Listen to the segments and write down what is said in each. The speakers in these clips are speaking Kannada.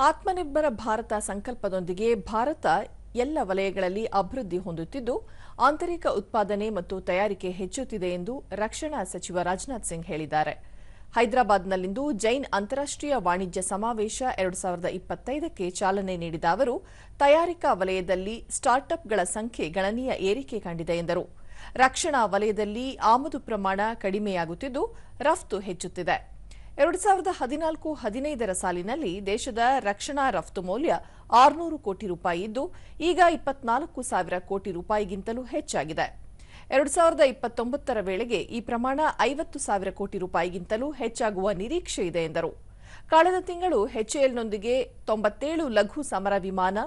ಆತ್ಮನಿರ್ಭರ ಭಾರತ ಸಂಕಲ್ಪದೊಂದಿಗೆ ಭಾರತ ಎಲ್ಲ ವಲಯಗಳಲ್ಲಿ ಅಭಿವೃದ್ಧಿ ಹೊಂದುತ್ತಿದ್ದು, ಆಂತರಿಕ ಉತ್ಪಾದನೆ ಮತ್ತು ತಯಾರಿಕೆ ಹೆಚ್ಚುತ್ತಿದೆ ಎಂದು ರಕ್ಷಣಾ ಸಚಿವ ರಾಜನಾಥ್ ಸಿಂಗ್ ಹೇಳಿದ್ದಾರೆ. ಹೈದರಾಬಾದ್ನಲ್ಲಿಂದು ಜೈನ್ ಅಂತಾರಾಷ್ಟೀಯ ವಾಣಿಜ್ಯ ಸಮಾವೇಶ ಎರಡು ಸಾವಿರದ ಇಪ್ಪತ್ತೈದಕ್ಕೆ ಚಾಲನೆ ನೀಡಿದ ಅವರು, ತಯಾರಿಕಾ ವಲಯದಲ್ಲಿ ಸ್ಟಾರ್ಟ್ಅಪ್ಗಳ ಸಂಖ್ಯೆ ಗಣನೀಯ ಏರಿಕೆ ಕಂಡಿದೆ ಎಂದರು. ರಕ್ಷಣಾ ವಲಯದಲ್ಲಿ ಆಮದು ಪ್ರಮಾಣ ಕಡಿಮೆಯಾಗುತ್ತಿದ್ದು, ರಫ್ತು ಹೆಚ್ಚುತ್ತಿದೆ. ಎರಡು ಸಾವಿರದ ಹದಿನಾಲ್ಕು ಹದಿನೈದರ ಸಾಲಿನಲ್ಲಿ ದೇಶದ ರಕ್ಷಣಾ ರಫ್ತು ಮೌಲ್ಯ ಆರುನೂರು ಕೋಟಿ ರೂಪಾಯಿ ಇದ್ದು, ಈಗ ಇಪ್ಪತ್ನಾಲ್ಕು ಸಾವಿರ ಕೋಟಿ ರೂಪಾಯಿಗಿಂತಲೂ ಹೆಚ್ಚಾಗಿದೆ. ಎರಡು ಸಾವಿರದ ಇಪ್ಪತ್ತೊಂಬತ್ತರ ವೇಳೆಗೆ ಈ ಪ್ರಮಾಣ ಐವತ್ತು ಸಾವಿರ ಕೋಟಿ ರೂಪಾಯಿಗಿಂತಲೂ ಹೆಚ್ಚಾಗುವ ನಿರೀಕ್ಷೆ ಇದೆ, ಎಂದರು. ಕಳೆದ ತಿಂಗಳು ಹೆಚ್ಎಎಲ್ನೊಂದಿಗೆ ತೊಂಬತ್ತೇಳು ಲಘು ಸಮರ ವಿಮಾನ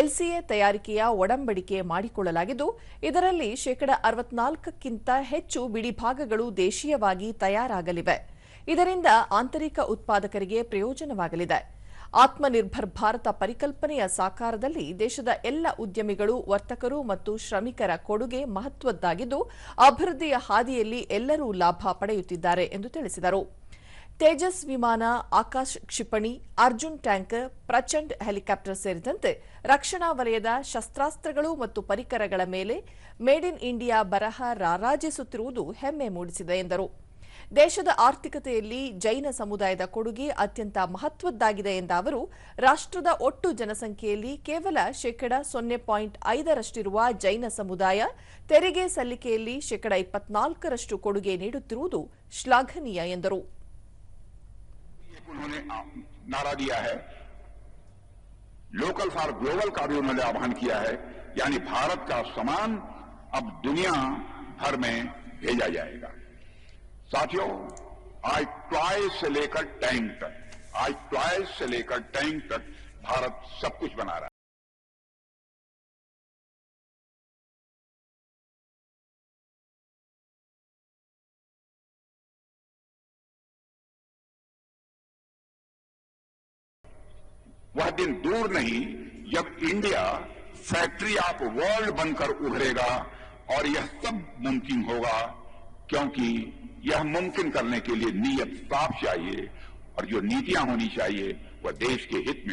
ಎಲ್ಸಿಎ ತಯಾರಿಕೆಯ ಒಡಂಬಡಿಕೆ ಮಾಡಿಕೊಳ್ಳಲಾಗಿದ್ದು, ಇದರಲ್ಲಿ ಶೇಕಡ ಅರವತ್ನಾಲ್ಕಕ್ಕಿಂತ ಹೆಚ್ಚು ಬಿಡಿಭಾಗಗಳು ದೇಶೀಯವಾಗಿ ತಯಾರಾಗಲಿವೆ. ಇದರಿಂದ ಆಂತರಿಕ ಉತ್ಪಾದಕರಿಗೆ ಪ್ರಯೋಜನವಾಗಲಿದೆ. ಆತ್ಮನಿರ್ಭರ್ ಭಾರತ ಪರಿಕಲ್ಪನೆಯ ಸಾಕಾರದಲ್ಲಿ ದೇಶದ ಎಲ್ಲ ಉದ್ಯಮಿಗಳು, ವರ್ತಕರು ಮತ್ತು ಶ್ರಮಿಕರ ಕೊಡುಗೆ ಮಹತ್ವದ್ದಾಗಿದ್ದು, ಅಭಿವೃದ್ಧಿಯ ಹಾದಿಯಲ್ಲಿ ಎಲ್ಲರೂ ಲಾಭ ಪಡೆಯುತ್ತಿದ್ದಾರೆ ಎಂದು ತಿಳಿಸಿದರು. ತೇಜಸ್ ವಿಮಾನ, ಆಕಾಶ್ ಕ್ಷಿಪಣಿ, ಅರ್ಜುನ್ ಟ್ಯಾಂಕರ್ ಪ್ರಚಂಡ್ ಹೆಲಿಕಾಪ್ಟರ್ ಸೇರಿದಂತೆ ರಕ್ಷಣಾ ವಲಯದ ಶಸ್ತ್ರಾಸ್ತ್ರಗಳು ಮತ್ತು ಪರಿಕರಗಳ ಮೇಲೆ ಮೇಡ್ ಇನ್ ಇಂಡಿಯಾ ಬರಹ ರಾರಾಜಿಸುತ್ತಿರುವುದು ಹೆಮ್ಮೆ ಮೂಡಿಸಿದೆ ಎಂದರು. ದೇಶದ ಆರ್ಥಿಕತೆಯಲ್ಲಿ ಜೈನ ಸಮುದಾಯದ ಕೊಡುಗೆ ಅತ್ಯಂತ ಮಹತ್ವದ್ದಾಗಿದೆ ಎಂದ ಅವರು ರಾಷ್ಟ್ರದ ಒಟ್ಟು ಜನಸಂಖ್ಯೆಯಲ್ಲಿ ಕೇವಲ ಶೇಕಡ ಸೊನ್ನೆ ಪಾಯಿಂಟ್ ಐದರಷ್ಟಿರುವ ಜೈನ ಸಮುದಾಯ ತೆರಿಗೆ ಸಲ್ಲಿಕೆಯಲ್ಲಿ ಶೇಕಡ ಇಪ್ಪತ್ನಾಲ್ಕರಷ್ಟು ಕೊಡುಗೆ ನೀಡುತ್ತಿರುವುದು ಶ್ಲಾಘನೀಯ ಎಂದರು उन्होंने नारा दिया है लोकल फॉर ग्लोबल का भी उन्होंने आह्वान किया है यानी भारत का सामान अब दुनिया भर में भेजा जाएगा साथियों आज टॉय से लेकर टैंक तक आज टॉय से लेकर टैंक तक भारत सब कुछ बना रहा है। वह दिन दूर नहीं, जब इंडिया फैक्ट्री ऑफ़ वर्ल्ड बनकर उभरेगा और यह सब मुमकिन होगा, क्योंकि यह मुमकिन करने के लिए नीयत साफ़ चाहिए और जो नीतियाँ होनी चाहिए, वह देश के हित में